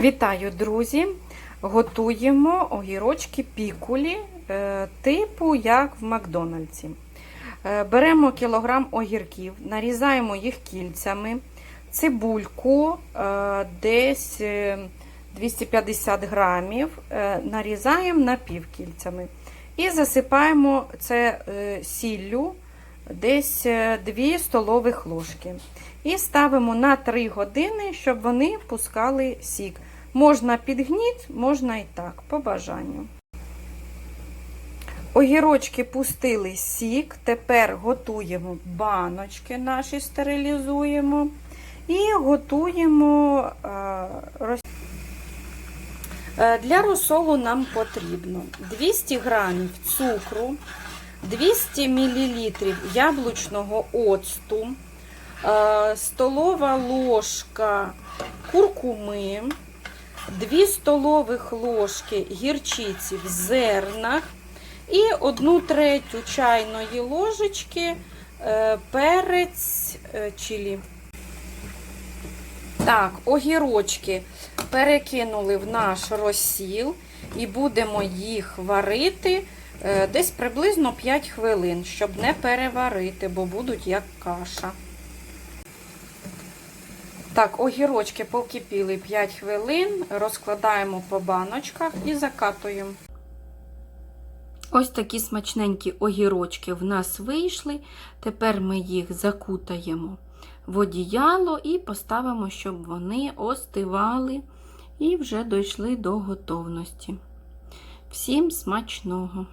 Вітаю, друзі! Готуємо огірочки пікулі, е, типу як в Макдональдсі. Е, Беремо кілограм огірків, нарізаємо їх кільцями, цибульку е, десь е, 250 грамів, нарізаємо напівкільцями. І засипаємо це сіллю десь 2 столових ложки. І ставимо на 3 години, щоб вони пускали сік. Можна під гніт, можна і так, по бажанню. Огірочки пустили сік, тепер готуємо баночки наші, стерилізуємо і готуємо е. Е, Для розсолу нам потрібно 200 грамів цукру, 200 мл яблучного оцту, е, столова ложка куркуми, 2 столових ложки гірчиці в зернах і 1 третю чайної ложечки е, перець е, чилі. Так, огірочки перекинули в наш розсіл і будемо їх варити десь приблизно 5 хвилин, щоб не переварити, бо будуть як каша. Так, огірочки покипіли 5 хвилин, розкладаємо по баночках і закатуємо. Ось такі смачненькі огірочки в нас вийшли. Тепер ми їх закутаємо в одіяло і поставимо, щоб вони остивали і вже дійшли до готовності. Всім смачного!